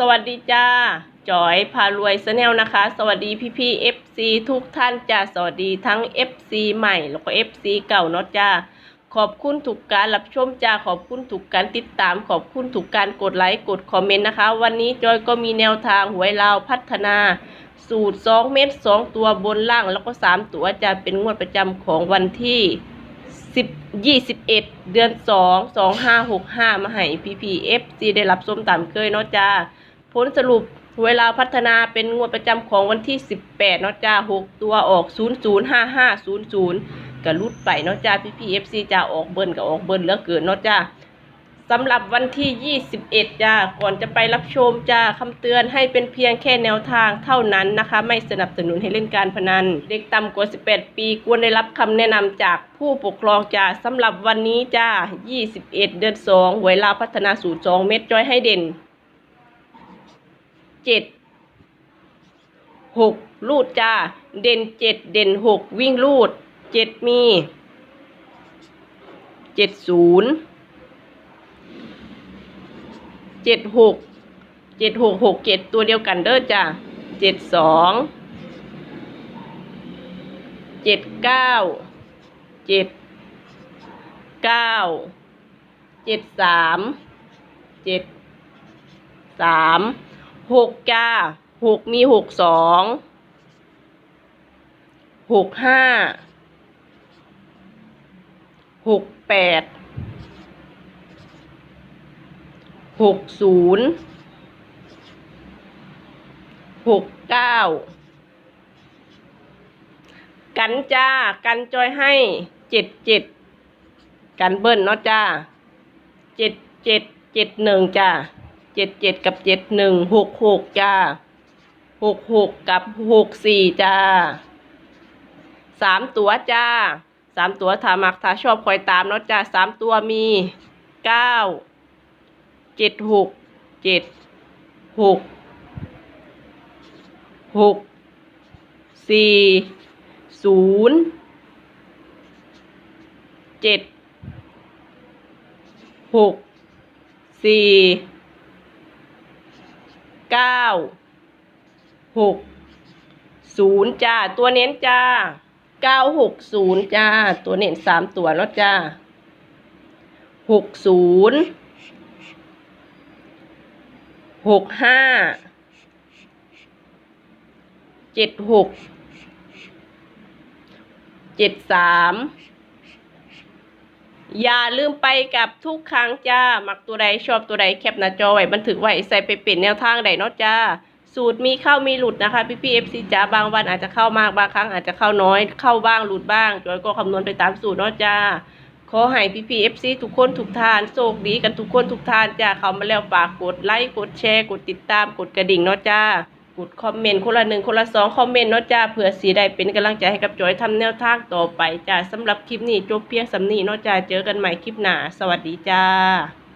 สวัสดีจ้าจอยพารวยสแนลนะคะ สวัสดีพี่พี่ FC ทุกท่านจ้าสวัสดีทั้ง FC ใหม่แล้วก็ FC เก่าเนาะจ้าขอบคุณทุกการรับชมจ้าขอบคุณทุกการติดตาม ขอบคุณทุกการกดไลค์กดคอมเมนต์นะคะ วันนี้จอยก็มีแนวทางหวยลาวพัฒนา สูตร 2 เม็ด2ตัวบนล่างแล้วก็ 3 ตัวจะเป็นงวดประจำของวันที่10 21 เดือน 2 2565 มาให้ PPFC ได้รับส้มตามเคยเนาะจ้า ผลสรุปเวลาพัฒนาเป็นงวดประจำของวันที่ 18เนาะจ้า6ตัวออก 005500ก็รุดไปเนาะจ้า PPFC จะออกเบิ้ลก็ออกเบิ้ลเหลือเกินเนาะจ้าสำหรับวันที่ 21 จ้า ก่อนจะไปรับชมจ้าคำเตือนให้เป็นเพียงแค่แนวทางเท่านั้นนะคะ ไม่สนับสนุนให้เล่นการพนัน เด็กต่ำกว่า 18 ปีควรได้รับคำแนะนำจากผู้ปกครองจ้าสำหรับวันนี้จ้า 21 เดือน2หวลาพัฒนาสูตร2เม็ดจ้อยให้เด่น 7 6ลูดจ้า เด่น7เด่น6วิ่งลูด7มี70เจ็ดหกเจ็ดหกหกเจ็ดตัวเดียวกันเด้อจ้ะเจ็ดสองเจ็ดเก้าเจ็ดเก้าเจ็ดสามเจ็ดสาม หกจ้าหกมีหกสองหกห้าหกแปดหกศูนย์หกเก้ากันจ้า กันจอยให้เจ็ดเจ็ดกันเบิ้ลเนาะจ้าเจ็ดเจ็ดเจ็ดหนึ่งจ้า เจ็ดเจ็ดกับเจ็ดหนึ่งหกหกจ้าหกหกกับหกสี่จ้าสามตัวจ้าสามตัวถามักถ้าชอบคอยตามเนาะจ้าสามตัวมีเก้าเจ็ดหกเจ็ดหกหกสี่ศูนย์เจ็ดหกสี่ เก้าหกศูนย์จ้า ตัวเน้นจ้าเก้าหกศูนย์จ้า ตัวเน้นสามตัวแล้วจ้าหกศูนย์หกห้าเจ็ดหกเจ็ดสาม อย่าลืมไปกับทุกครั้งจ้า มักตัวใดชอบตัวใดแคปหน้าจอไว้บันทึกไว้ใส่ไปเป็นแนวทางใดเนาะจ้า สูตรมีเข้ามีหลุดนะคะ พี่พี่เอฟซีจ้าบางวันอาจจะเข้ามากบางครั้งอาจจะเข้าน้อย เข้าบ้างหลุดบ้างจอยก็คำนวณไปตามสูตรเนาะจ้า ขอให้พี่พี่เอฟซีทุกคนทุกทานโชคดีกันทุกคนทุกทานจ้าเขามาแล้วฝากกดไลค์กดแชร์กดติดตามกดกระดิ่งเนาะจ้า กดคอมเมนต์คนละหนึ่งคนละสองคอมเมนต์เนาะจ้าเผื่อสีได้เป็นกำลังใจให้กับจอยทำแนวทางต่อไปจ้าสำหรับคลิปนี้จบเพียงสำนีเนาะจ้าเจอกันใหม่คลิปหน้าสวัสดีจ้า